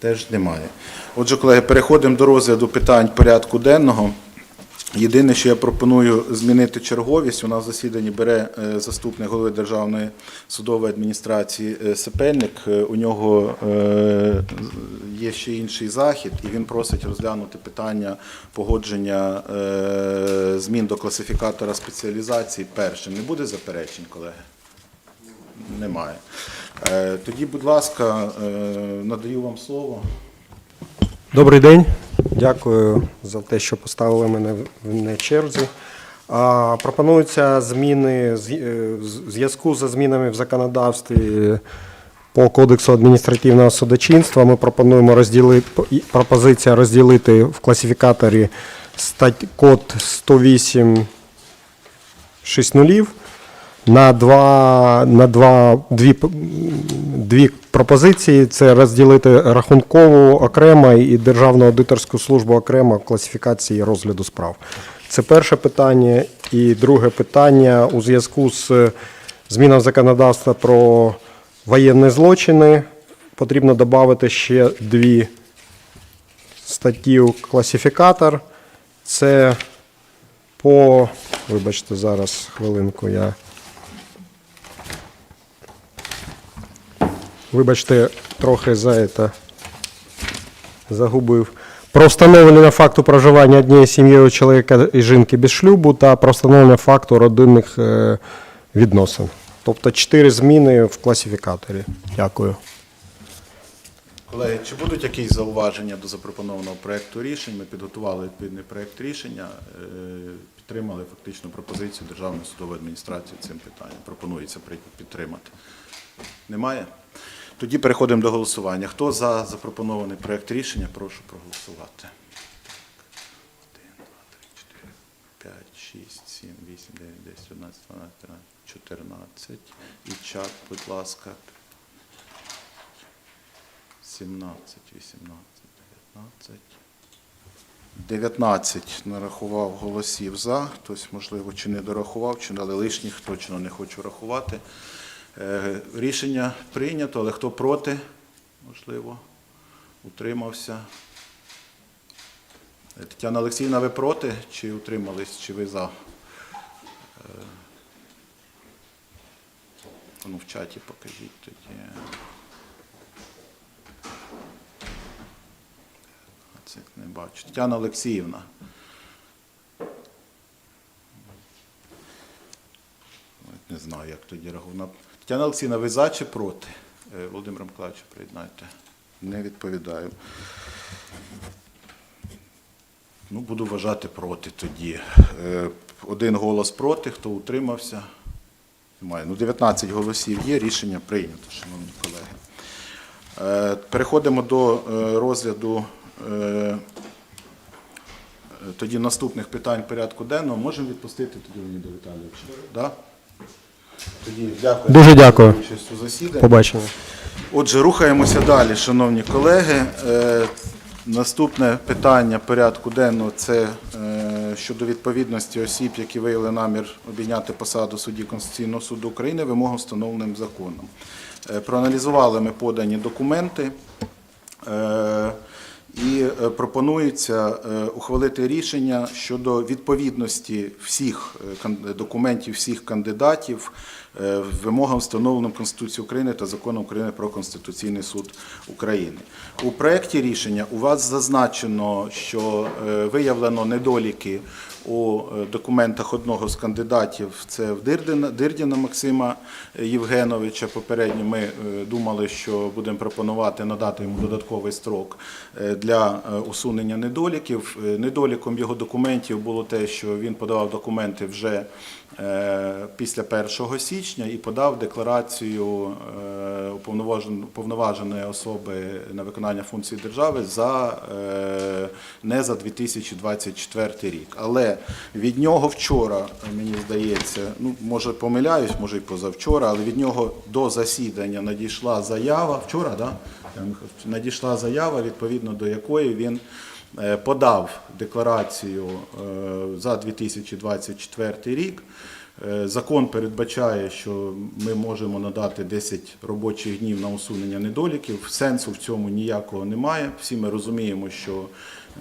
Теж немає. Отже, колеги, переходимо до розгляду питань порядку денного. Єдине, що я пропоную змінити черговість. У нас в засіданні бере е, заступник голови Державної судової адміністрації е, Сепельник. Е, У нього є ще інший захід, і він просить розглянути питання погодження змін до класифікатора спеціалізації першим. Не буде заперечень, колеги? Немає. Е, Тоді, будь ласка, е, надаю вам слово. Добрий день. Дякую за те, що поставили мене в не черзі. Пропонуються зміни е, в зв'язку за змінами в законодавстві по Кодексу адміністративного судочинства. Ми пропонуємо розділити пропозиція розділити в класифікаторі стать, код 108 6 нулів на два на два дві, дві пропозиції: це розділити рахункову окремо і державну аудиторську службу окремо класифікації розгляду справ. Це перше питання. І друге питання у зв'язку з зміною законодавства про воєнні злочини. Потрібно додати ще дві статті класифікатор. Це по, вибачте, зараз хвилинку я. Вибачте, трохи за це загубив. Про встановлення факту проживання однієї сім'єю чоловіка і жінки без шлюбу та про встановлення факту родинних е, відносин. Тобто чотири зміни в класифікаторі. Дякую. Колеги, чи будуть якісь зауваження до запропонованого проекту рішень? Ми підготували відповідний проект рішення, е, підтримали фактично пропозицію Державної судової адміністрації цим питанням. Пропонується підтримати. Немає? Тоді переходимо до голосування. Хто за запропонований проект рішення, прошу проголосувати. 1, 2, 3, 4, 5, 6, 7, 8, 9, 10, 11, 12, 13, 14. І чат, будь ласка, 17, 18, 19. 19 нарахував голосів за. Хтось, можливо, чи не дорахував, чи але лишніх точно не хочу рахувати. Е, Рішення прийнято, але хто проти, можливо, утримався. Е, Тетяна Олексіївна, ви проти чи утримались, чи ви за? Е, Ну, в чаті покажіть тоді. Цих не бачу. Тетяна Олексіївна. Навіть Не знаю, як тоді рахунок. Тетяна Олексіївна, ви за чи проти? Е, Володимир Миколаївич, приєднайте. Не відповідаю. Ну, буду вважати проти тоді. Е, Один голос проти, хто утримався? Немає. Ну, 19 голосів є, рішення прийнято, шановні колеги. Е, Переходимо до розгляду тоді наступних питань порядку денного. Можемо відпустити тоді Леоніда Віталійовича? Да? Тоді дякую. Дуже дякую. Побачення. Отже, рухаємося далі, шановні колеги. Е, Наступне питання порядку денного це е, щодо відповідності осіб, які виявили намір обійняти посаду судді Конституційного суду України вимогам, встановленим законом. Е, Проаналізували ми подані документи. І е, пропонується е, ухвалити рішення щодо відповідності всіх е, документів, всіх кандидатів вимогам, встановленим Конституцією України та Законом України про Конституційний суд України. У проєкті рішення у вас зазначено, що виявлено недоліки у е, документах одного з кандидатів. Це в Дирдина, Дирдіна Максима Євгеновича. Попередньо ми е, думали, що будемо пропонувати надати йому додатковий строк е, для е, усунення недоліків. Е, Недоліком його документів було те, що він подавав документи вже е, після 1 січня і подав декларацію е, уповноваженої особи на виконання функцій держави за е, не за 2024 рік. Але від нього вчора, мені здається, ну може помиляюсь, може і позавчора, але від нього до засідання надійшла заява. Вчора, да? надійшла заява, відповідно до якої він е, подав декларацію е, за 2024 рік. Е, Закон передбачає, що ми можемо надати 10 робочих днів на усунення недоліків. Сенсу в цьому ніякого немає. Всі ми розуміємо, що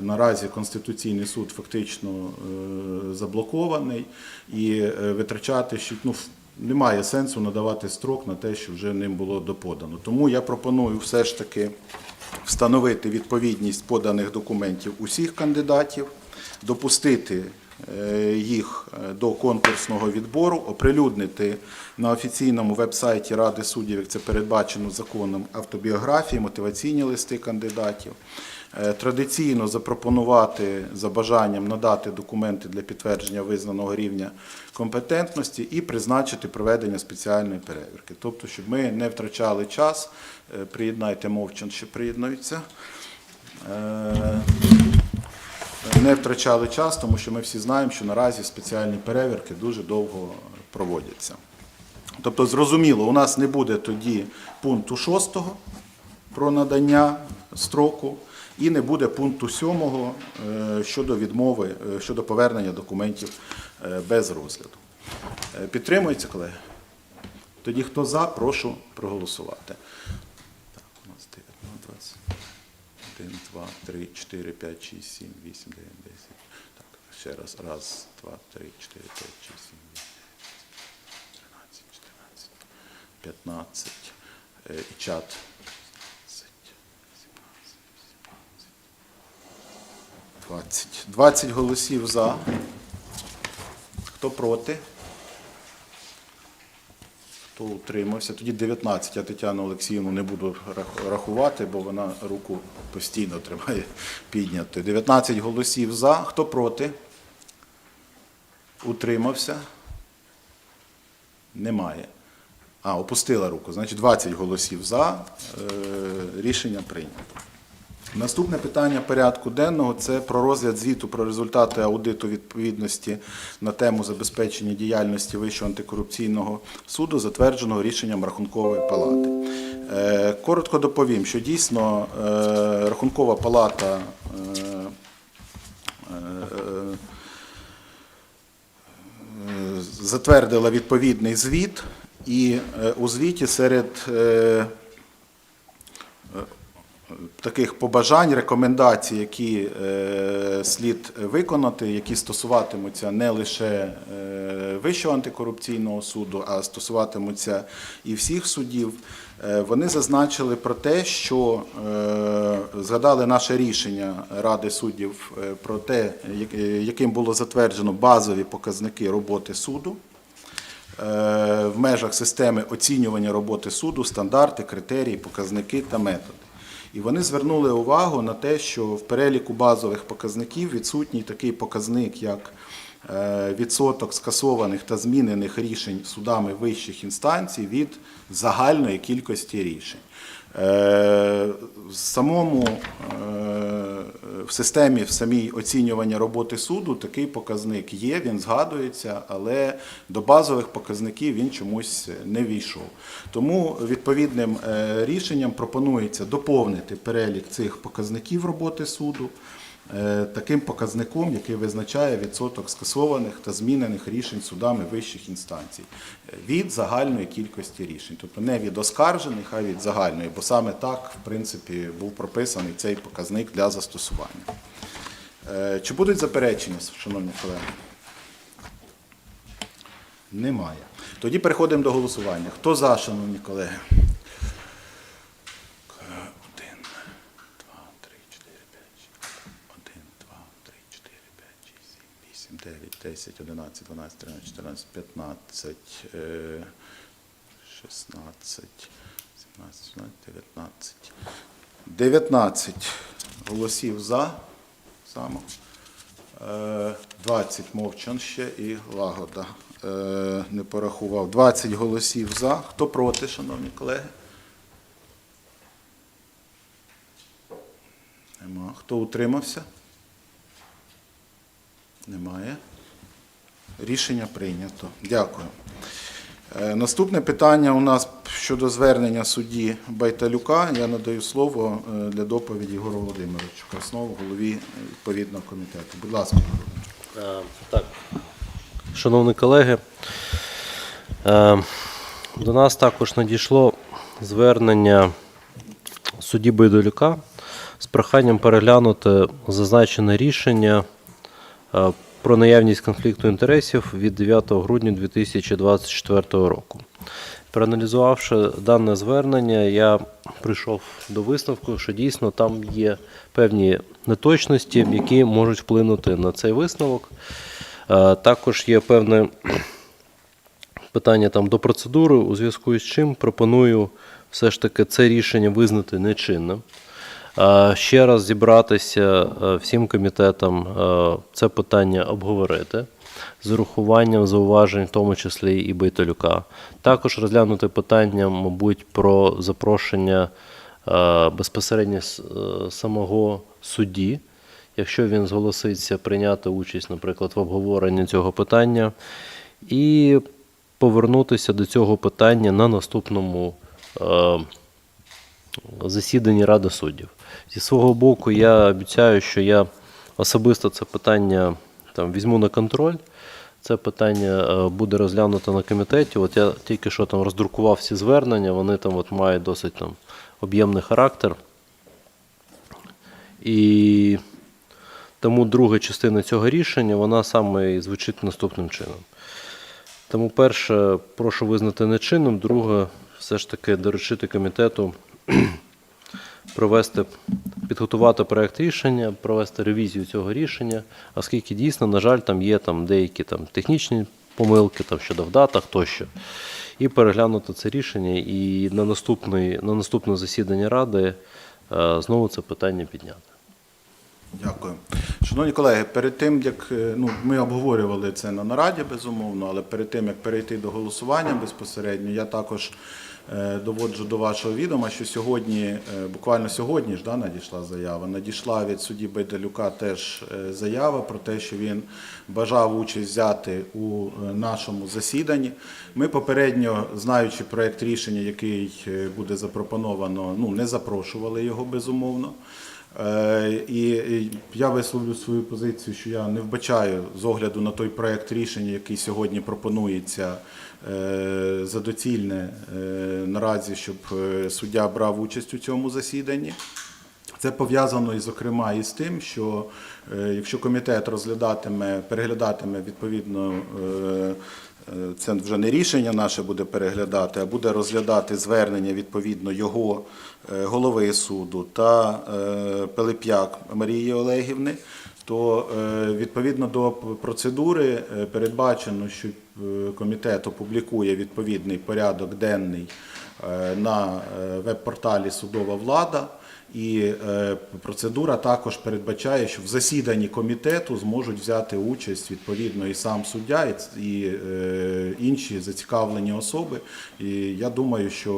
наразі Конституційний суд фактично е, заблокований і е, витрачати ну, немає сенсу надавати строк на те, що вже ним було доподано. Тому я пропоную все ж таки встановити відповідність поданих документів усіх кандидатів, допустити е, їх до конкурсного відбору, оприлюднити на офіційному веб-сайті Ради суддів, як це передбачено законом, автобіографії, мотиваційні листи кандидатів. Е, Традиційно запропонувати за бажанням надати документи для підтвердження визнаного рівня компетентності і призначити проведення спеціальної перевірки. Тобто, щоб ми не втрачали час, е, приєднайте мовчан, що приєднуються. Е, Не втрачали час, тому що ми всі знаємо, що наразі спеціальні перевірки дуже довго проводяться. Тобто, зрозуміло, у нас не буде тоді пункту 6 про надання строку, і не буде пункту 7 е, щодо відмови, е, щодо повернення документів е, без розгляду. Підтримується, колеги? Тоді хто за, прошу проголосувати. Так, у нас 19, 1, 2, 3, 4, 5, 6, 7, 8, 9, 10. Так, ще раз. Раз, два, три, 4, 5, 6, 7, 8, 13, 14, 15. Е, І чат. 20. 20 голосів за. Хто проти? Хто утримався? Тоді 19. Я Тетяну Олексіївну не буду рахувати, бо вона руку постійно тримає піднятою. 19 голосів за. Хто проти? Утримався? Немає. А, опустила руку. Значить, 20 голосів за. Е, рішення прийнято. Наступне питання порядку денного це про розгляд звіту про результати аудиту відповідності на тему забезпечення діяльності Вищого антикорупційного суду, затвердженого рішенням Рахункової палати. Е, Коротко доповім, що дійсно е, Рахункова палата е, затвердила відповідний звіт, і у звіті серед таких побажань, рекомендацій, які е, слід виконати, які стосуватимуться не лише е, Вищого антикорупційного суду, а стосуватимуться і всіх судів. Е, вони зазначили про те, що згадали наше рішення Ради суддів про те, яким було затверджено базові показники роботи суду в межах системи оцінювання роботи суду, стандарти, критерії, показники та методи. І вони звернули увагу на те, що в переліку базових показників відсутній такий показник, як е, відсоток скасованих та змінених рішень судами вищих інстанцій від загальної кількості рішень. Е, В самому е, в системі в самій оцінювання роботи суду такий показник є, він згадується, але до базових показників він чомусь не війшов. Тому відповідним е, рішенням пропонується доповнити перелік цих показників роботи суду таким показником, який визначає відсоток скасованих та змінених рішень судами вищих інстанцій е, від загальної кількості рішень, тобто не від оскаржених, а від загальної, бо саме так, в принципі, був прописаний цей показник для застосування. Е, Чи будуть заперечення, шановні колеги? Немає. Тоді переходимо до голосування. Хто за, шановні колеги? 10, 11, 12, 13, 14, 15, 16, 17, 19. 19 голосів за. Само. Е, 20 мовчан ще і лагода. Е, не порахував. 20 голосів за. Хто проти, шановні колеги? Нема. Хто утримався? Немає. Рішення прийнято. Дякую. Е, Наступне питання у нас щодо звернення судді Байталюка. Я надаю слово е, для доповіді Ігору Володимировичу Краснову, голові відповідного комітету. Будь ласка. Е, Так, шановні колеги, До нас також надійшло звернення судді Байдолюка з проханням переглянути зазначене рішення про наявність конфлікту інтересів від 9 грудня 2024 року. Проаналізувавши дане звернення, я прийшов до висновку, що дійсно там є певні неточності, які можуть вплинути на цей висновок. Е, Також є певне питання там до процедури, у зв'язку з чим пропоную все ж таки це рішення визнати нечинним. Е, Ще раз зібратися е, всім комітетам е, це питання обговорити з урахуванням зауважень, в тому числі і Бейталюка. Також розглянути питання, мабуть, про запрошення безпосередньо самого судді, якщо він зголоситься прийняти участь, наприклад, в обговоренні цього питання, і повернутися до цього питання на наступному засіданні Ради суддів. Зі свого боку, я обіцяю, що я особисто це питання там, візьму на контроль. Це питання е, буде розглянуто на комітеті. От я тільки що там роздрукував всі звернення, вони там от мають досить там об'ємний характер. І тому друга частина цього рішення, вона саме і звучить наступним чином. Тому перше, прошу визнати нечинним, друге, все ж таки доручити комітету провести, підготувати проект рішення, провести ревізію цього рішення, оскільки дійсно, на жаль, там є там деякі там технічні помилки там, щодо в датах тощо. І переглянути це рішення і на, на наступне засідання Ради е, знову це питання підняти. Дякую. Шановні колеги, перед тим як е, ну ми обговорювали це на нараді, безумовно, але перед тим як перейти до голосування безпосередньо, я також доводжу до вашого відома, що сьогодні, е, буквально сьогодні ж да, надійшла заява. Надійшла від судді Байдалюка теж е, заява про те, що він бажав участь взяти у е, нашому засіданні. Ми попередньо, знаючи проект рішення, який е, буде запропоновано, ну не запрошували його безумовно. Е, І і я висловлю свою позицію, що я не вбачаю з огляду на той проект рішення, який сьогодні пропонується е, за доцільне е, наразі, щоб суддя брав участь у цьому засіданні. Це пов'язано і, зокрема, із тим, що якщо комітет розглядатиме, переглядатиме відповідно. Це вже не рішення наше буде переглядати, а буде розглядати звернення відповідно його голови суду та е, Пилип'як Марії Олегівни. То е, відповідно до процедури е, передбачено, що е, комітет опублікує відповідний порядок денний е, на е, веб-порталі Судова влада. І е, процедура також передбачає, що в засіданні комітету зможуть взяти участь відповідно і сам суддя, і, е, інші зацікавлені особи. І я думаю, що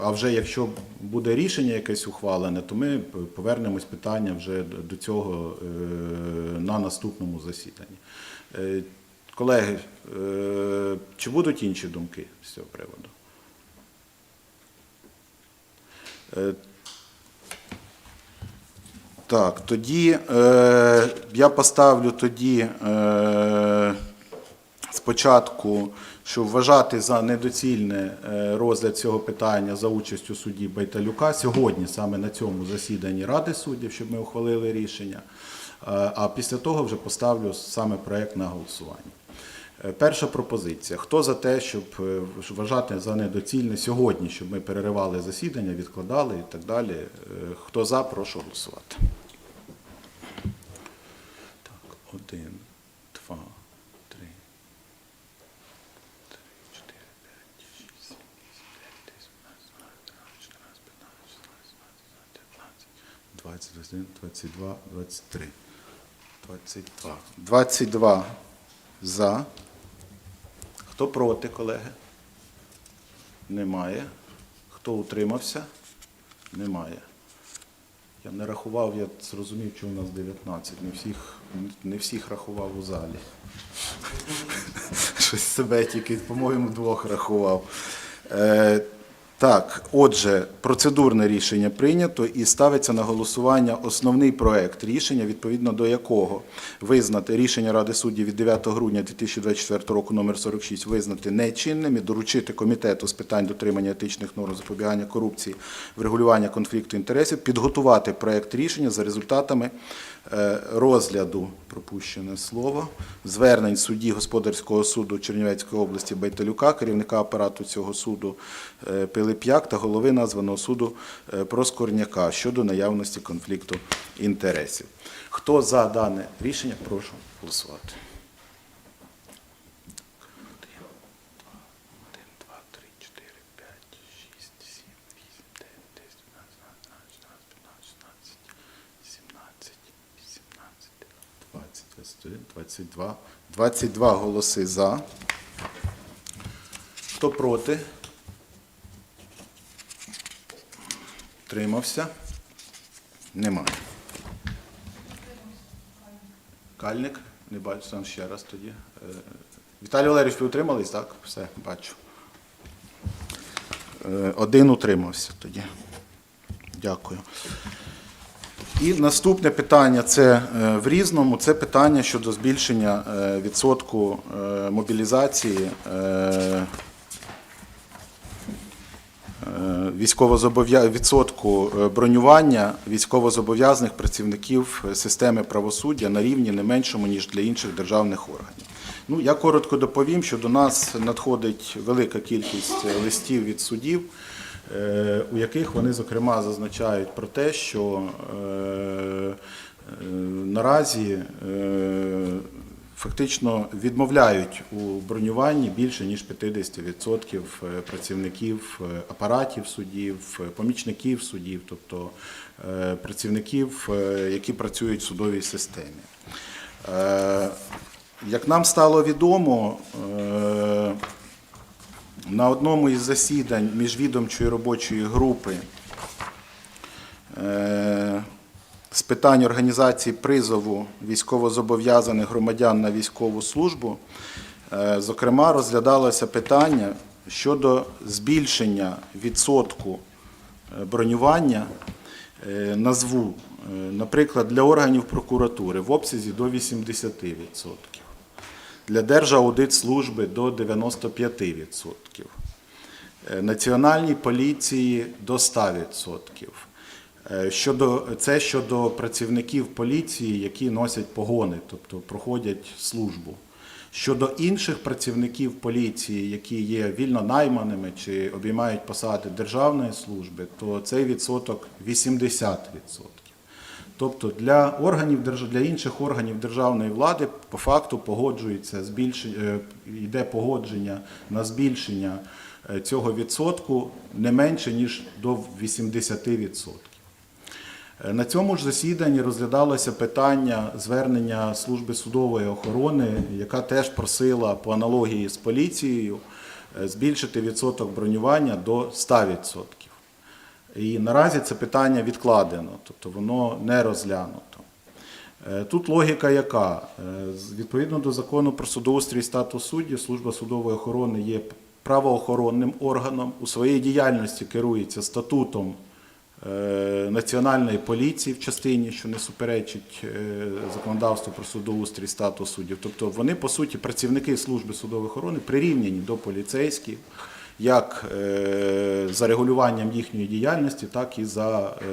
е, а вже якщо буде рішення якесь ухвалене, то ми повернемось питання вже до- цього е, на наступному засіданні. Е, колеги, е, чи будуть інші думки з цього приводу? Е, Так, тоді е, я поставлю тоді е, спочатку, що вважати за недоцільне е, розгляд цього питання за участю судді Байталюка сьогодні, саме на цьому засіданні Ради суддів, щоб ми ухвалили рішення. Е, а після того вже поставлю саме проект на голосування. Е, Перша пропозиція. Хто за те, щоб е, вважати за недоцільне сьогодні, щоб ми переривали засідання, відкладали і так далі? Е, Хто за, прошу голосувати. Так, один, два, три, три, чотири, п'ять, шість, сім, вісім, дев'ять, десять, тринадцять, п'ятнадцять, шістнадцять, двадцять один, двадцять два, двадцять три. Двадцять два. Двадцять два за. Хто проти, колеги? Немає. Хто утримався? Немає. Я не рахував, я зрозумів, що у нас 19. Не всіх, не всіх рахував у залі. Щось себе тільки, по-моєму, двох рахував. Так, отже, процедурне рішення прийнято і ставиться на голосування основний проект рішення, відповідно до якого визнати рішення Ради суддів від 9 грудня 2024 року номер 46 визнати нечинним і доручити комітету з питань дотримання етичних норм запобігання корупції, врегулювання конфлікту інтересів, підготувати проект рішення за результатами розгляду, пропущене слово, звернень судді Господарського суду Чернівецької області Байталюка, керівника апарату цього суду е, Пилип'як та голови названого суду е, Проскорняка щодо наявності конфлікту інтересів. Хто за дане рішення, прошу голосувати. 22. 22 голоси за. Хто проти? Тримався? Немає. Кальник. Не бачу сам ще раз тоді. Е, Віталій Валерійович, ви утримались, так? Все, бачу. Е, один утримався тоді. Дякую. І наступне питання це е, в різному. Це питання щодо збільшення е, відсотку е, мобілізації відсотку бронювання військовозобов'язаних працівників системи правосуддя на рівні не меншому, ніж для інших державних органів. Ну, я коротко доповім, що до нас надходить велика кількість листів від судів, у яких вони, зокрема, зазначають про те, що е, е, наразі е, фактично відмовляють у бронюванні більше ніж 50% працівників е, апаратів судів, е, помічників судів, тобто е, працівників, е, які працюють в судовій системі. Е, Як нам стало відомо, е, на одному із засідань міжвідомчої робочої групи е, з питань організації призову військовозобов'язаних громадян на військову службу, е, зокрема, розглядалося питання щодо збільшення відсотку е, бронювання. Назву, наприклад, для органів прокуратури в обсязі до 80%, для Держаудитслужби до 95%, е, Національній поліції до 100%. Е, Щодо, це щодо працівників поліції, які носять погони, тобто проходять службу. Щодо інших працівників поліції, які є вільно найманими чи обіймають посади державної служби, то цей відсоток 80%. Тобто для органів для інших органів державної влади по факту погоджується збільшення, е, йде погодження на збільшення е, цього відсотку не менше ніж до 80%. Е, На цьому ж засіданні розглядалося питання звернення служби судової охорони, яка теж просила по аналогії з поліцією збільшити відсоток бронювання до 100%. І наразі це питання відкладено, тобто воно не розглянуто. Е, Тут логіка яка? Е, Відповідно до закону про судоустрій і статус суддів, служба судової охорони є правоохоронним органом. У своїй діяльності керується статутом е, Національної поліції в частині, що не суперечить законодавству про судоустрій і статус суддів. Тобто вони, по суті, працівники служби судової охорони прирівняні до поліцейських як е, за регулюванням їхньої діяльності, так і за е,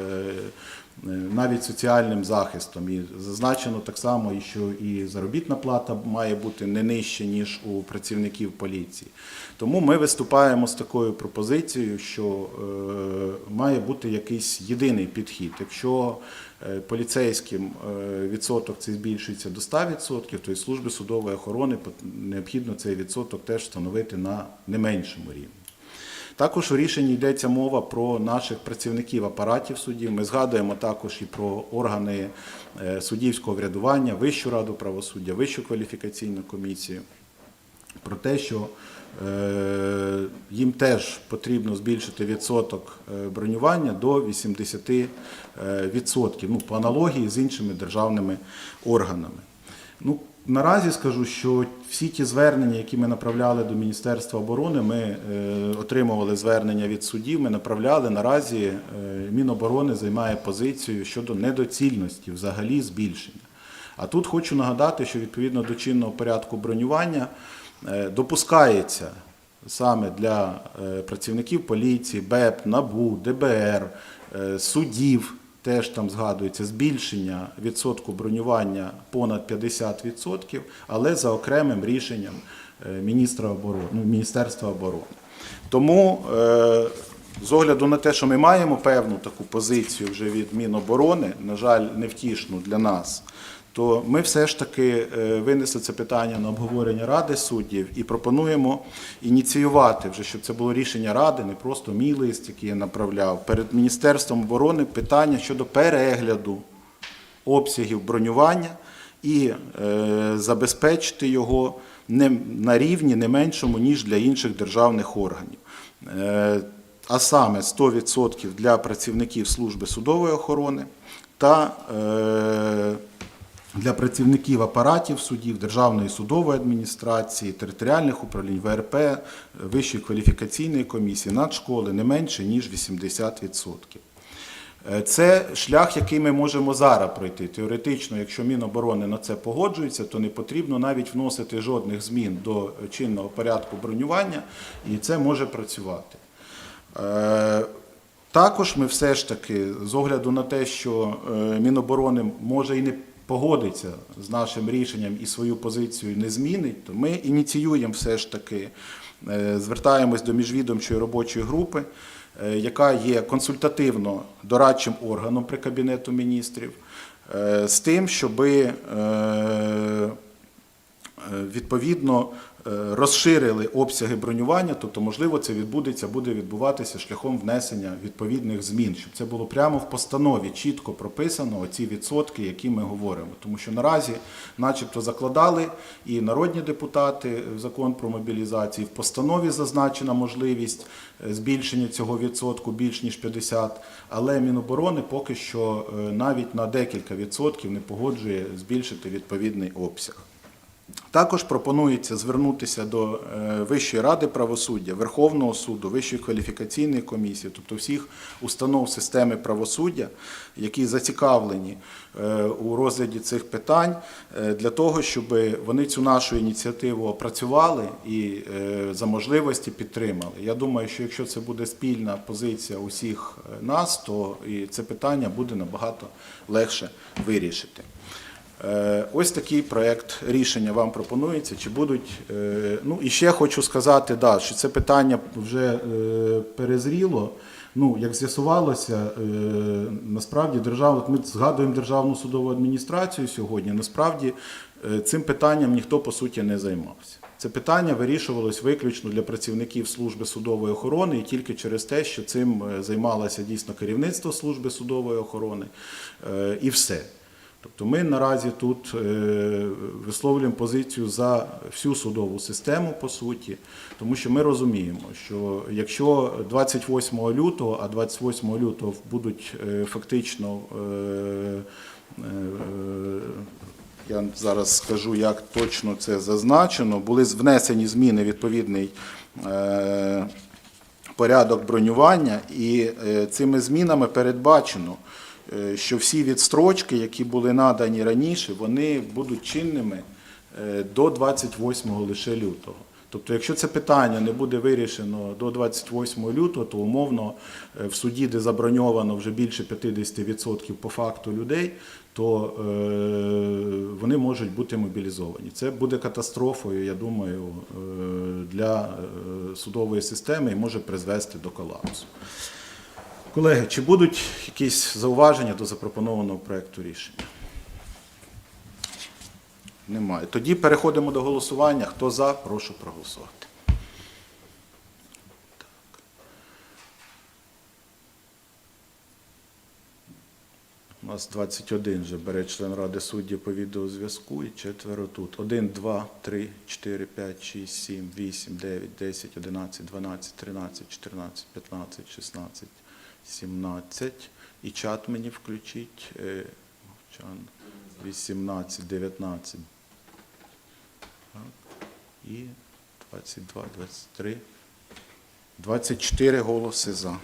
е, навіть соціальним захистом. І зазначено так само, що і заробітна плата має бути не нижче, ніж у працівників поліції. Тому ми виступаємо з такою пропозицією, що е, має бути якийсь єдиний підхід. Якщо е, поліцейським е, відсоток цей збільшується до 100%, то і служби судової охорони необхідно цей відсоток теж встановити на не меншому рівні. Також у рішенні йдеться мова про наших працівників апаратів судів. Ми згадуємо також і про органи суддівського врядування, Вищу раду правосуддя, Вищу кваліфікаційну комісію. Про те, що їм теж потрібно збільшити відсоток е, бронювання до 80%, е, ну, по аналогії з іншими державними органами. Ну, наразі скажу, що всі ті звернення, які ми направляли до Міністерства оборони, ми е, отримували звернення від судів, ми направляли. Наразі е, Міноборони займає позицію щодо недоцільності взагалі збільшення. А тут хочу нагадати, що відповідно до чинного порядку бронювання е, допускається саме для е, працівників поліції, БЕП, НАБУ, ДБР, е, суддів, теж там згадується збільшення відсотку бронювання понад 50%, але за окремим рішенням е, міністра оборони, ну, Міністерства оборони. Тому е, з огляду на те, що ми маємо певну таку позицію вже від Міноборони, на жаль, невтішну для нас, то ми все ж таки е, винесли це питання на обговорення Ради суддів і пропонуємо ініціювати вже, щоб це було рішення Ради, не просто мій лист, який я направляв, перед Міністерством оборони питання щодо перегляду обсягів бронювання і е, забезпечити його не, на рівні не меншому, ніж для інших державних органів. Е, а саме 100% для працівників служби судової охорони та для працівників апаратів судів, Державної судової адміністрації, територіальних управлінь, ВРП, Вищої кваліфікаційної комісії, нацшколи не менше, ніж 80%. Е, Це шлях, який ми можемо зараз пройти. Теоретично, якщо Міноборони на це погоджується, то не потрібно навіть вносити жодних змін до чинного порядку бронювання, і це може працювати. Е, Також ми все ж таки, з огляду на те, що е, Міноборони може і не погодиться з нашим рішенням і свою позицію не змінить, то ми ініціюємо все ж таки, е, звертаємось до міжвідомчої робочої групи, е, яка є консультативно-дорадчим органом при Кабінету міністрів, е, з тим, щоби відповідно е, розширили обсяги бронювання, тобто, можливо, це відбудеться, буде відбуватися шляхом внесення відповідних змін, щоб це було прямо в постанові чітко прописано оці відсотки, які ми говоримо. Тому що наразі, начебто, закладали і народні депутати закон про мобілізацію, в постанові зазначена можливість е, збільшення цього відсотку більш ніж 50, але Міноборони поки що е, навіть на декілька відсотків не погоджує збільшити відповідний обсяг. Також пропонується звернутися до е, Вищої ради правосуддя, Верховного суду, Вищої кваліфікаційної комісії, тобто всіх установ системи правосуддя, які зацікавлені е, у розгляді цих питань, е, для того, щоб вони цю нашу ініціативу опрацювали і за можливості підтримали. Я думаю, що якщо це буде спільна позиція усіх нас, то і це питання буде набагато легше вирішити. Е, Ось такий проект рішення вам пропонується. Чи будуть е, ну і ще хочу сказати, да, що це питання вже е, перезріло. Ну, як з'ясувалося, насправді держава, ми згадуємо державну судову адміністрацію сьогодні. Насправді цим питанням ніхто по суті не займався. Це питання вирішувалось виключно для працівників служби судової охорони і тільки через те, що цим займалося дійсно керівництво служби судової охорони, і все. Тобто ми наразі тут е, висловлюємо позицію за всю судову систему, по суті, тому що ми розуміємо, що якщо 28 лютого, а 28 лютого будуть е, фактично, е, я зараз скажу, як точно це зазначено, були внесені зміни відповідний. порядок бронювання, і цими змінами передбачено, що всі відстрочки, які були надані раніше, вони будуть чинними е, до 28 лише лютого. Тобто, якщо це питання не буде вирішено до 28 лютого, то умовно е, в суді, де заброньовано вже більше 50% по факту людей, то е, вони можуть бути мобілізовані. Це буде катастрофою, я думаю, е, для е, судової системи і може призвести до колапсу. Колеги, чи будуть якісь зауваження до запропонованого проекту рішення? Немає. Тоді переходимо до голосування. Хто за, прошу проголосувати. Так. У нас 21 вже бере член Ради суддів по відеозв'язку і четверо тут. 1, 2, 3, 4, 5, 6, 7, 8, 9, 10, 11, 12, 13, 14, 15, 16, 17. І чат мені включіть. Е, 18, 19, Так. І 22, 23. 24 голоси за.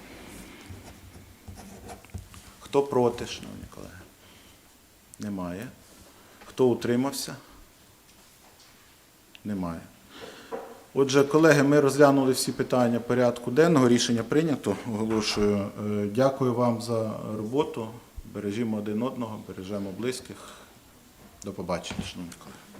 Хто проти, шановні колеги? Немає. Хто утримався? Немає. Отже, колеги, ми розглянули всі питання порядку денного. Рішення прийнято. Оголошую. Е, Дякую вам за роботу. Бережімо один одного, бережемо близьких. До побачення, шановні колеги.